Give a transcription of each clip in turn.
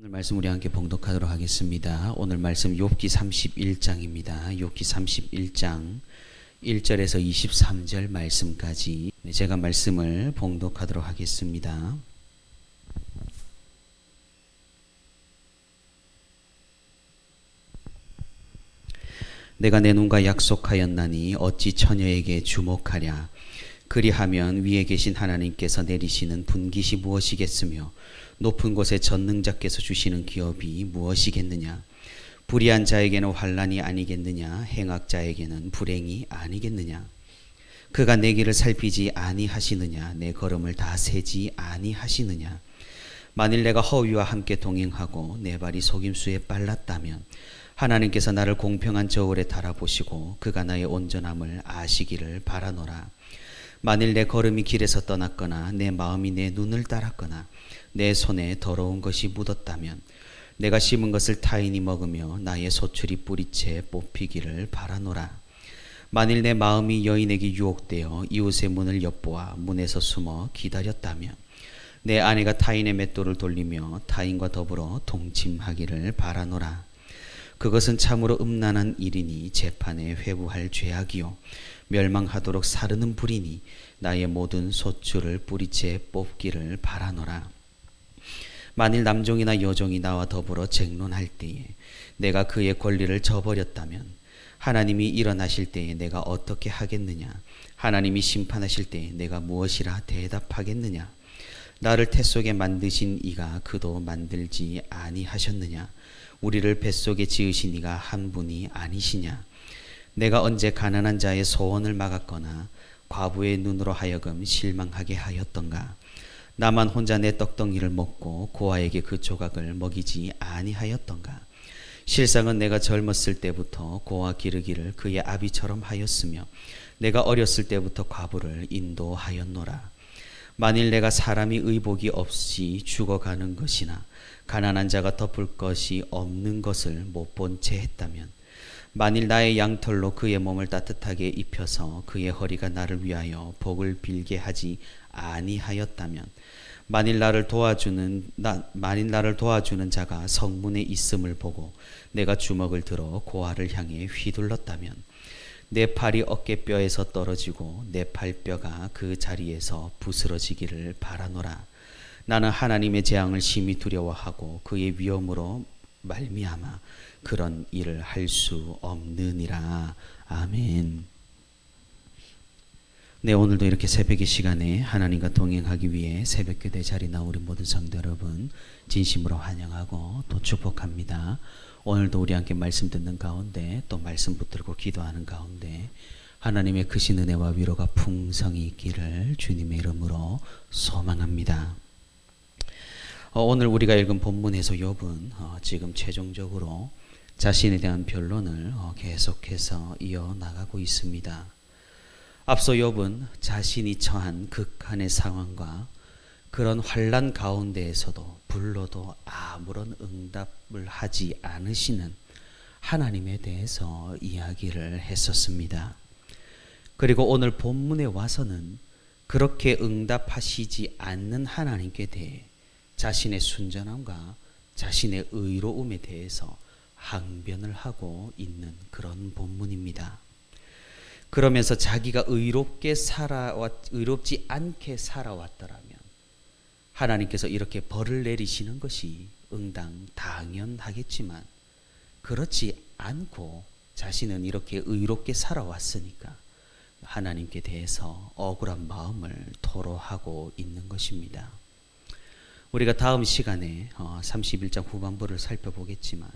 오늘 말씀 우리 함께 봉독하도록 하겠습니다. 오늘 말씀 욥기 31장입니다. 욥기 31장 1절에서 23절 말씀까지 네, 제가 말씀을 봉독하도록 하겠습니다. 내가 내 눈과 약속하였나니 어찌 처녀에게 주목하랴 그리하면 위에 계신 하나님께서 내리시는 분깃이 무엇이겠으며 높은 곳에 전능자께서 주시는 기업이 무엇이겠느냐? 불의한 자에게는 환란이 아니겠느냐? 행악자에게는 불행이 아니겠느냐? 그가 내 길을 살피지 아니하시느냐? 내 걸음을 다 세지 아니하시느냐? 만일 내가 허위와 함께 동행하고 내 발이 속임수에 빨랐다면 하나님께서 나를 공평한 저울에 달아보시고 그가 나의 온전함을 아시기를 바라노라. 만일 내 걸음이 길에서 떠났거나 내 마음이 내 눈을 따랐거나 내 손에 더러운 것이 묻었다면 내가 심은 것을 타인이 먹으며 나의 소출이 뿌리채 뽑히기를 바라노라. 만일 내 마음이 여인에게 유혹되어 이웃의 문을 엿보아 문에서 숨어 기다렸다면 내 아내가 타인의 맷돌을 돌리며 타인과 더불어 동침하기를 바라노라. 그것은 참으로 음란한 일이니 재판에 회부할 죄악이요. 멸망하도록 사르는 불이니 나의 모든 소출을 뿌리채 뽑기를 바라노라 만일 남종이나 여종이 나와 더불어 쟁론할 때에 내가 그의 권리를 저버렸다면 하나님이 일어나실 때에 내가 어떻게 하겠느냐? 하나님이 심판하실 때에 내가 무엇이라 대답하겠느냐? 나를 태 속에 만드신 이가 그도 만들지 아니하셨느냐? 우리를 뱃속에 지으신 이가 한 분이 아니시냐? 내가 언제 가난한 자의 소원을 막았거나 과부의 눈으로 하여금 실망하게 하였던가 나만 혼자 내 떡덩이를 먹고 고아에게 그 조각을 먹이지 아니하였던가? 실상은 내가 젊었을 때부터 고아 기르기를 그의 아비처럼 하였으며 내가 어렸을 때부터 과부를 인도하였노라. 만일 내가 사람이 의복이 없이 죽어가는 것이나 가난한 자가 덮을 것이 없는 것을 못 본 채 했다면 만일 나의 양털로 그의 몸을 따뜻하게 입혀서 그의 허리가 나를 위하여 복을 빌게 하지 아니하였다면 만일 나를 도와주는 나, 만일 나를 도와주는 자가 성문에 있음을 보고 내가 주먹을 들어 고아를 향해 휘둘렀다면 내 팔이 어깨뼈에서 떨어지고 내 팔뼈가 그 자리에서 부스러지기를 바라노라. 나는 하나님의 재앙을 심히 두려워하고 그의 위험으로 말미암아 그런 일을 할 수 없느니라 아멘. 네 오늘도 이렇게 새벽의 시간에 하나님과 동행하기 위해 새벽 교대 자리 나온 우리 모든 성도 여러분 진심으로 환영하고 또 축복합니다. 오늘도 우리 함께 말씀 듣는 가운데 또 말씀 붙들고 기도하는 가운데 하나님의 크신 은혜와 위로가 풍성히 있기를 주님의 이름으로 소망합니다. 어, 오늘 우리가 읽은 본문에서 욥은 어, 지금 최종적으로 자신에 대한 변론을 어, 계속해서 이어 나가고 있습니다. 앞서 욥은 자신이 처한 극한의 상황과 그런 환란 가운데에서도 불러도 아무런 응답을 하지 않으시는 하나님에 대해서 이야기를 했었습니다. 그리고 오늘 본문에 와서는 그렇게 응답하시지 않는 하나님께 대해 자신의 순전함과 자신의 의로움에 대해서 항변을 하고 있는 그런 본문입니다. 그러면서 자기가 의롭게 살아왔 의롭지 않게 살아왔더라면 하나님께서 이렇게 벌을 내리시는 것이 응당 당연하겠지만 그렇지 않고 자신은 이렇게 의롭게 살아왔으니까 하나님께 대해서 억울한 마음을 토로하고 있는 것입니다. 우리가 다음 시간에 31장 후반부를 살펴보겠지만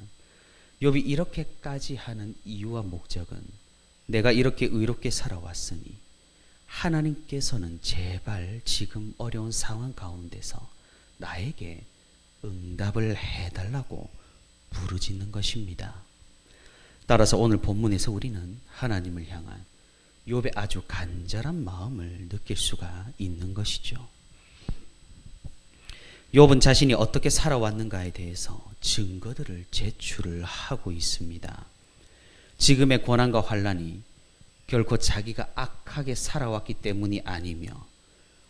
욥이 이렇게까지 하는 이유와 목적은 내가 이렇게 의롭게 살아왔으니 하나님께서는 제발 지금 어려운 상황 가운데서 나에게 응답을 해달라고 부르짖는 것입니다. 따라서 오늘 본문에서 우리는 하나님을 향한 욥의 아주 간절한 마음을 느낄 수가 있는 것이죠. 욥은 자신이 어떻게 살아왔는가에 대해서 증거들을 제출을 하고 있습니다. 지금의 고난과 환란이 결코 자기가 악하게 살아왔기 때문이 아니며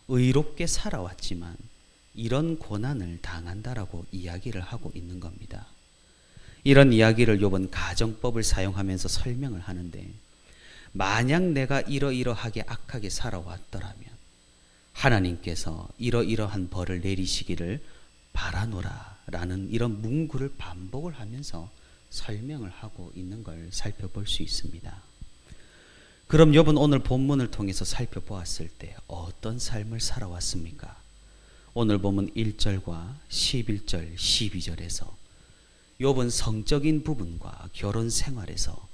의롭게 살아왔지만 이런 고난을 당한다라고 이야기를 하고 있는 겁니다. 이런 이야기를 욥은 가정법을 사용하면서 설명을 하는데 만약 내가 이러이러하게 악하게 살아왔더라면 하나님께서 이러이러한 벌을 내리시기를 바라노라 라는 이런 문구를 반복을 하면서 설명을 하고 있는 걸 살펴볼 수 있습니다. 그럼 욥은 오늘 본문을 통해서 살펴보았을 때 어떤 삶을 살아왔습니까? 오늘 보면 1절과 11절, 12절에서 욥은 성적인 부분과 결혼 생활에서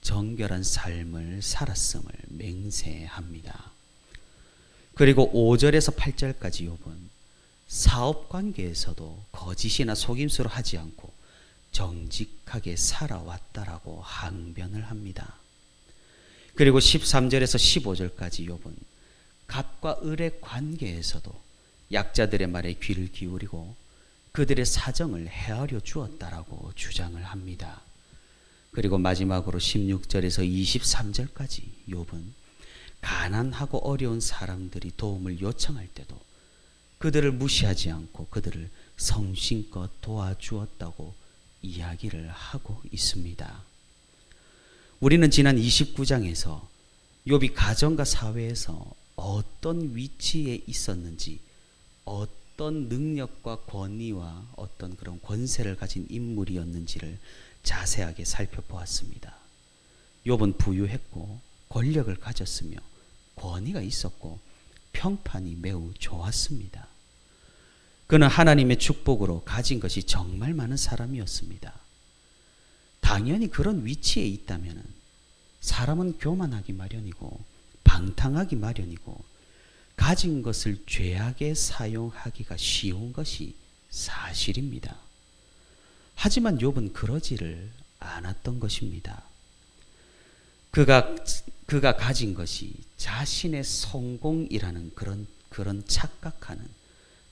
정결한 삶을 살았음을 맹세합니다. 그리고 5절에서 8절까지 욥은 사업 관계에서도 거짓이나 속임수로 하지 않고 정직하게 살아왔다라고 항변을 합니다. 그리고 13절에서 15절까지 욥은 갑과 을의 관계에서도 약자들의 말에 귀를 기울이고 그들의 사정을 헤아려 주었다라고 주장을 합니다. 그리고 마지막으로 16절에서 23절까지 욥은 가난하고 어려운 사람들이 도움을 요청할 때도 그들을 무시하지 않고 그들을 성심껏 도와주었다고 이야기를 하고 있습니다. 우리는 지난 29장에서 욥이 가정과 사회에서 어떤 위치에 있었는지 어떤 능력과 권위와 어떤 그런 권세를 가진 인물이었는지를 자세하게 살펴보았습니다. 욥은 부유했고 권력을 가졌으며 권위가 있었고 평판이 매우 좋았습니다. 그는 하나님의 축복으로 가진 것이 정말 많은 사람이었습니다. 당연히 그런 위치에 있다면 사람은 교만하기 마련이고 방탕하기 마련이고 가진 것을 죄악에 사용하기가 쉬운 것이 사실입니다. 하지만 욥은 그러지를 않았던 것입니다. 그가 그가 가진 것이 자신의 성공이라는 그런 그런 착각하는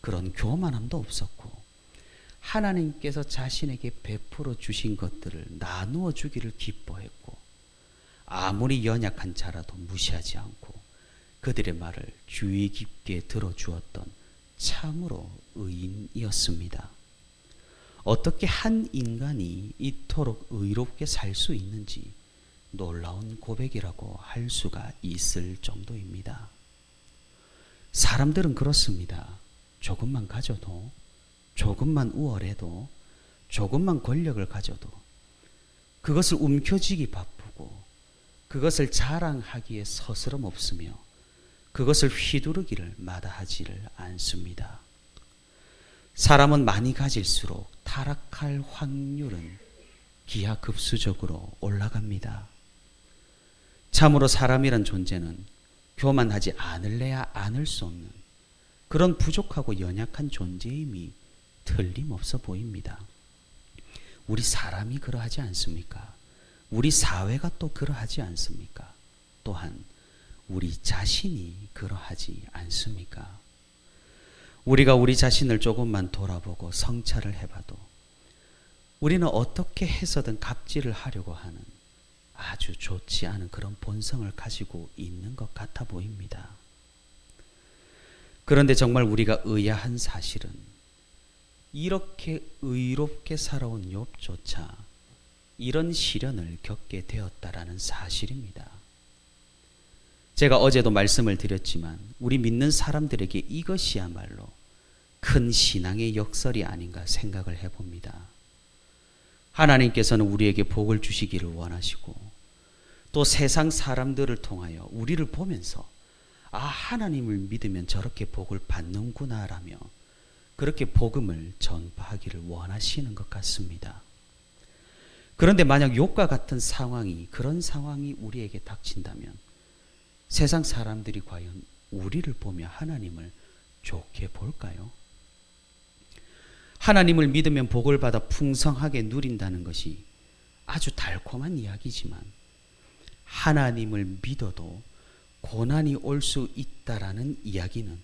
그런 교만함도 없었고 하나님께서 자신에게 베풀어 주신 것들을 나누어 주기를 기뻐했고 아무리 연약한 자라도 무시하지 않고 그들의 말을 주의 깊게 들어 주었던 참으로 의인이었습니다. 어떻게 한 인간이 이토록 의롭게 살 수 있는지 놀라운 고백이라고 할 수가 있을 정도입니다. 사람들은 그렇습니다. 조금만 가져도, 조금만 우월해도, 조금만 권력을 가져도, 그것을 움켜쥐기 바쁘고, 그것을 자랑하기에 서스럼 없으며, 그것을 휘두르기를 마다하지를 않습니다. 사람은 많이 가질수록 타락할 확률은 기하급수적으로 올라갑니다. 참으로 사람이란 존재는 교만하지 않을래야 않을 수 없는 그런 부족하고 연약한 존재임이 틀림없어 보입니다. 우리 사람이 그러하지 않습니까? 우리 사회가 또 그러하지 않습니까? 또한 우리 자신이 그러하지 않습니까? 우리가 우리 자신을 조금만 돌아보고 성찰을 해봐도 우리는 어떻게 해서든 갑질을 하려고 하는 아주 좋지 않은 그런 본성을 가지고 있는 것 같아 보입니다. 그런데 정말 우리가 의아한 사실은 이렇게 의롭게 살아온 욥조차 이런 시련을 겪게 되었다라는 사실입니다. 제가 어제도 말씀을 드렸지만 우리 믿는 사람들에게 이것이야말로 큰 신앙의 역설이 아닌가 생각을 해봅니다. 하나님께서는 우리에게 복을 주시기를 원하시고 또 세상 사람들을 통하여 우리를 보면서 아, 하나님을 믿으면 저렇게 복을 받는구나라며 그렇게 복음을 전파하기를 원하시는 것 같습니다. 그런데 만약 욕과 같은 상황이 그런 상황이 우리에게 닥친다면 세상 사람들이 과연 우리를 보며 하나님을 좋게 볼까요? 하나님을 믿으면 복을 받아 풍성하게 누린다는 것이 아주 달콤한 이야기지만 하나님을 믿어도 고난이 올 수 있다라는 이야기는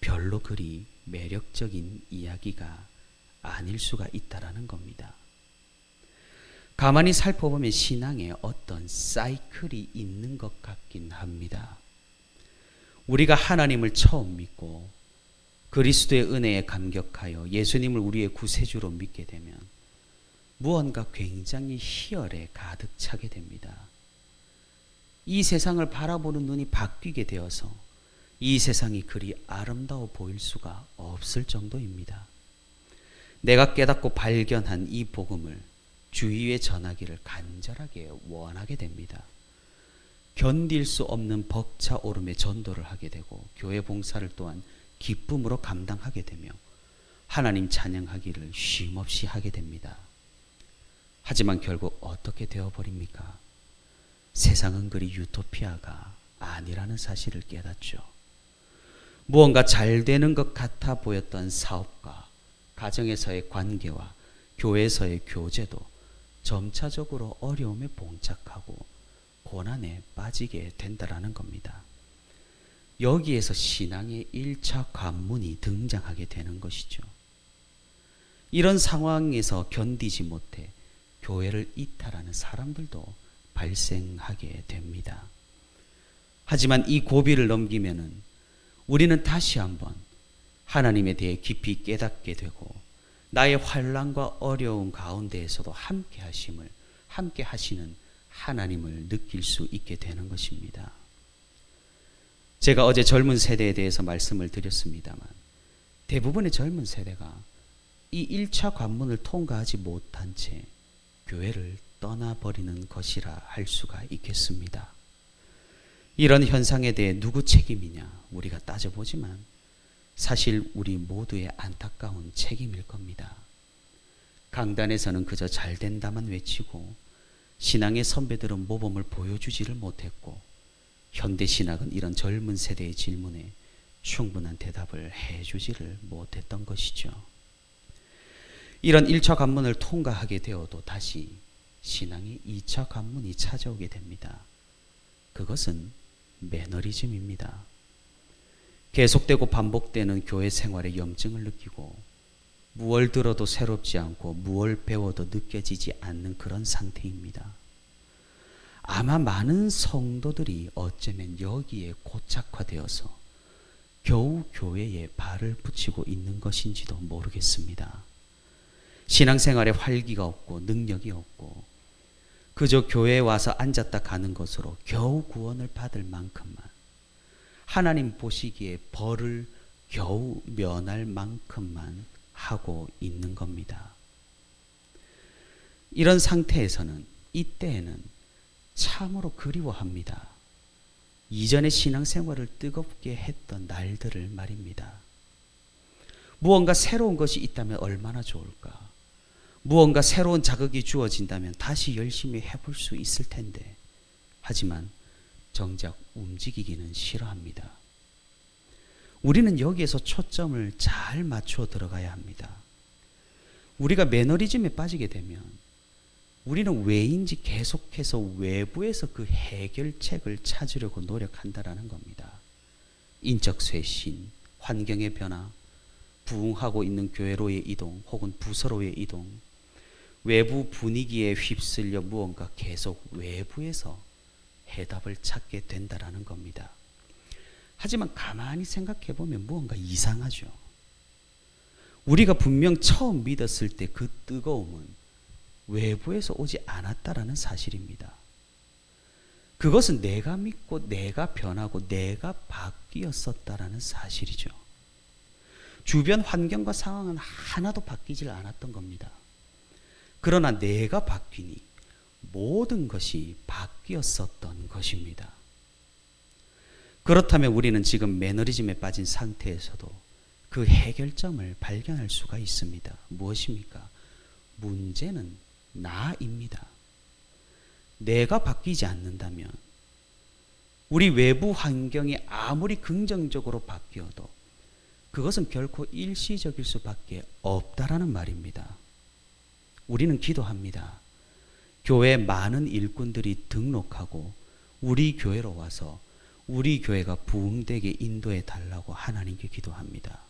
별로 그리 매력적인 이야기가 아닐 수가 있다라는 겁니다. 가만히 살펴보면 신앙에 어떤 사이클이 있는 것 같긴 합니다. 우리가 하나님을 처음 믿고 그리스도의 은혜에 감격하여 예수님을 우리의 구세주로 믿게 되면 무언가 굉장히 희열에 가득 차게 됩니다. 이 세상을 바라보는 눈이 바뀌게 되어서 이 세상이 그리 아름다워 보일 수가 없을 정도입니다. 내가 깨닫고 발견한 이 복음을 주위에 전하기를 간절하게 원하게 됩니다. 견딜 수 없는 벅차 오름의 전도를 하게 되고 교회 봉사를 또한 기쁨으로 감당하게 되며 하나님 찬양하기를 쉼없이 하게 됩니다. 하지만 결국 어떻게 되어버립니까? 세상은 그리 유토피아가 아니라는 사실을 깨닫죠. 무언가 잘 되는 것 같아 보였던 사업과 가정에서의 관계와 교회에서의 교제도 점차적으로 어려움에 봉착하고 고난에 빠지게 된다라는 겁니다. 여기에서 신앙의 1차 관문이 등장하게 되는 것이죠. 이런 상황에서 견디지 못해 교회를 이탈하는 사람들도 발생하게 됩니다. 하지만 이 고비를 넘기면은 우리는 다시 한번 하나님에 대해 깊이 깨닫게 되고 나의 환란과 어려움 가운데에서도 함께 하심을 함께 하시는 하나님을 느낄 수 있게 되는 것입니다. 제가 어제 젊은 세대에 대해서 말씀을 드렸습니다만 대부분의 젊은 세대가 이 1차 관문을 통과하지 못한 채 교회를 떠나버리는 것이라 할 수가 있겠습니다. 이런 현상에 대해 누구 책임이냐 우리가 따져보지만 사실 우리 모두의 안타까운 책임일 겁니다. 강단에서는 그저 잘 된다만 외치고 신앙의 선배들은 모범을 보여주지를 못했고 현대 신학은 이런 젊은 세대의 질문에 충분한 대답을 해주지를 못했던 것이죠. 이런 1차 관문을 통과하게 되어도 다시 신앙의 2차 관문이 찾아오게 됩니다. 그것은 매너리즘입니다. 계속되고 반복되는 교회 생활의 염증을 느끼고 무얼 들어도 새롭지 않고 무얼 배워도 느껴지지 않는 그런 상태입니다. 아마 많은 성도들이 어쩌면 여기에 고착화되어서 겨우 교회에 발을 붙이고 있는 것인지도 모르겠습니다. 신앙생활에 활기가 없고 능력이 없고 그저 교회에 와서 앉았다 가는 것으로 겨우 구원을 받을 만큼만 하나님 보시기에 벌을 겨우 면할 만큼만 하고 있는 겁니다. 이런 상태에서는 이때에는 참으로 그리워합니다. 이전의 신앙생활을 뜨겁게 했던 날들을 말입니다. 무언가 새로운 것이 있다면 얼마나 좋을까? 무언가 새로운 자극이 주어진다면 다시 열심히 해볼 수 있을 텐데. 하지만 정작 움직이기는 싫어합니다. 우리는 여기에서 초점을 잘 맞춰 들어가야 합니다. 우리가 매너리즘에 빠지게 되면 우리는 왜인지 계속해서 외부에서 그 해결책을 찾으려고 노력한다라는 겁니다. 인적 쇄신, 환경의 변화, 부흥하고 있는 교회로의 이동 혹은 부서로의 이동, 외부 분위기에 휩쓸려 무언가 계속 외부에서 해답을 찾게 된다라는 겁니다. 하지만 가만히 생각해 보면 무언가 이상하죠. 우리가 분명 처음 믿었을 때 그 뜨거움은 외부에서 오지 않았다라는 사실입니다. 그것은 내가 믿고 내가 변하고 내가 바뀌었었다라는 사실이죠. 주변 환경과 상황은 하나도 바뀌질 않았던 겁니다. 그러나 내가 바뀌니 모든 것이 바뀌었었던 것입니다. 그렇다면 우리는 지금 매너리즘에 빠진 상태에서도 그 해결점을 발견할 수가 있습니다. 무엇입니까? 문제는 나입니다. 내가 바뀌지 않는다면 우리 외부 환경이 아무리 긍정적으로 바뀌어도 그것은 결코 일시적일 수밖에 없다라는 말입니다. 우리는 기도합니다. 교회 많은 일꾼들이 등록하고 우리 교회로 와서 우리 교회가 부흥되게 인도해 달라고 하나님께 기도합니다.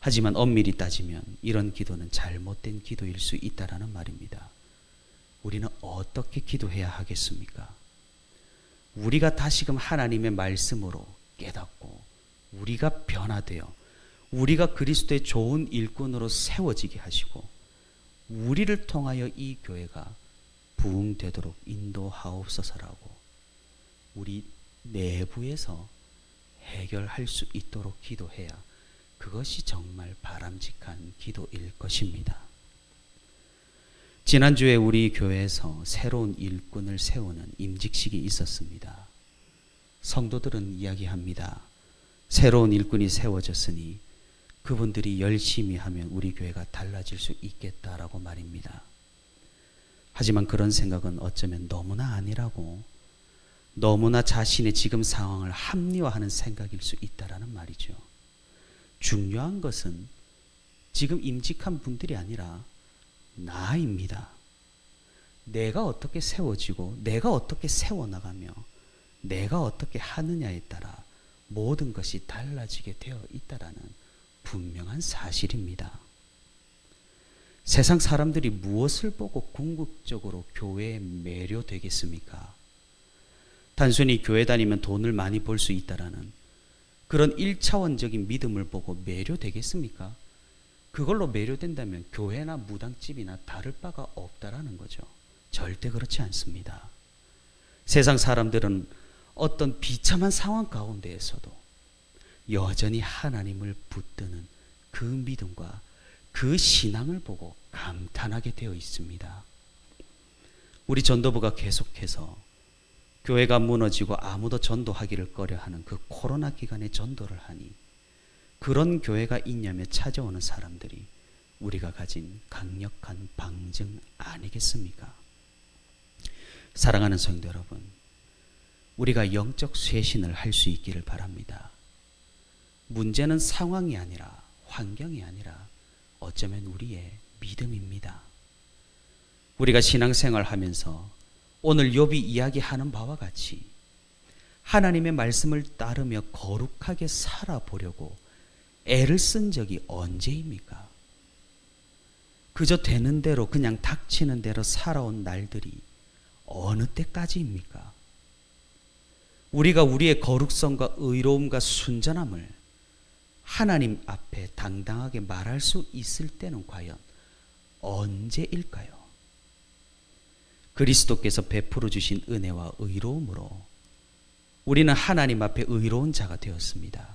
하지만 엄밀히 따지면 이런 기도는 잘못된 기도일 수 있다라는 말입니다. 우리는 어떻게 기도해야 하겠습니까? 우리가 다시금 하나님의 말씀으로 깨닫고 우리가 변화되어 우리가 그리스도의 좋은 일꾼으로 세워지게 하시고 우리를 통하여 이 교회가 부흥되도록 인도하옵소서라고 우리 내부에서 해결할 수 있도록 기도해야 그것이 정말 바람직한 기도일 것입니다. 지난주에 우리 교회에서 새로운 일꾼을 세우는 임직식이 있었습니다. 성도들은 이야기합니다. 새로운 일꾼이 세워졌으니 그분들이 열심히 하면 우리 교회가 달라질 수 있겠다라고 말입니다. 하지만 그런 생각은 어쩌면 너무나 아니라고 너무나 자신의 지금 상황을 합리화하는 생각일 수 있다라는 말이죠. 중요한 것은 지금 임직한 분들이 아니라 나입니다. 내가 어떻게 세워지고 내가 어떻게 세워나가며 내가 어떻게 하느냐에 따라 모든 것이 달라지게 되어 있다라는 분명한 사실입니다. 세상 사람들이 무엇을 보고 궁극적으로 교회에 매료되겠습니까? 단순히 교회 다니면 돈을 많이 벌 수 있다라는 그런 일차원적인 믿음을 보고 매료되겠습니까? 그걸로 매료된다면 교회나 무당집이나 다를 바가 없다라는 거죠. 절대 그렇지 않습니다. 세상 사람들은 어떤 비참한 상황 가운데에서도 여전히 하나님을 붙드는 그 믿음과 그 신앙을 보고 감탄하게 되어 있습니다. 우리 전도부가 계속해서 교회가 무너지고 아무도 전도하기를 꺼려하는 그 코로나 기간에 전도를 하니 그런 교회가 있냐며 찾아오는 사람들이 우리가 가진 강력한 방증 아니겠습니까? 사랑하는 성도 여러분, 우리가 영적 쇄신을 할 수 있기를 바랍니다. 문제는 상황이 아니라 환경이 아니라 어쩌면 우리의 믿음입니다. 우리가 신앙생활 하면서 오늘 욥이 이야기하는 바와 같이 하나님의 말씀을 따르며 거룩하게 살아보려고 애를 쓴 적이 언제입니까? 그저 되는 대로 그냥 닥치는 대로 살아온 날들이 어느 때까지입니까? 우리가 우리의 거룩성과 의로움과 순전함을 하나님 앞에 당당하게 말할 수 있을 때는 과연 언제일까요? 그리스도께서 베풀어 주신 은혜와 의로움으로 우리는 하나님 앞에 의로운 자가 되었습니다.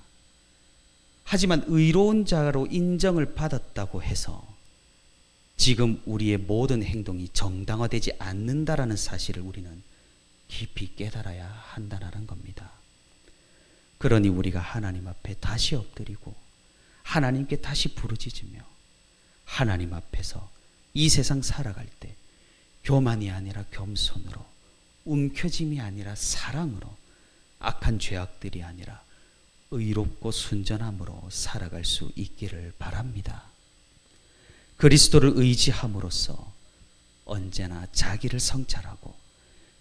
하지만 의로운 자로 인정을 받았다고 해서 지금 우리의 모든 행동이 정당화되지 않는다라는 사실을 우리는 깊이 깨달아야 한다는 겁니다. 그러니 우리가 하나님 앞에 다시 엎드리고 하나님께 다시 부르짖으며 하나님 앞에서 이 세상 살아갈 때 교만이 아니라 겸손으로 움켜짐이 아니라 사랑으로 악한 죄악들이 아니라 의롭고 순전함으로 살아갈 수 있기를 바랍니다. 그리스도를 의지함으로써 언제나 자기를 성찰하고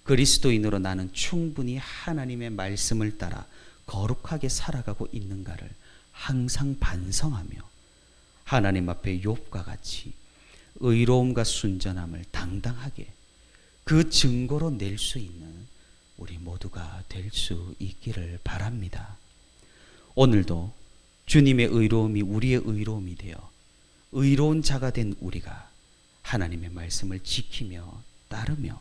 그리스도인으로 나는 충분히 하나님의 말씀을 따라 거룩하게 살아가고 있는가를 항상 반성하며 하나님 앞에 욥과 같이 의로움과 순전함을 당당하게 그 증거로 낼 수 있는 우리 모두가 될 수 있기를 바랍니다. 오늘도 주님의 의로움이 우리의 의로움이 되어 의로운 자가 된 우리가 하나님의 말씀을 지키며 따르며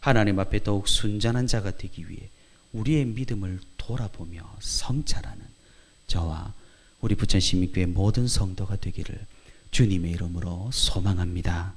하나님 앞에 더욱 순전한 자가 되기 위해 우리의 믿음을 돌아보며 성찰하는 저와 우리 부천시민교회 모든 성도가 되기를 주님의 이름으로 소망합니다.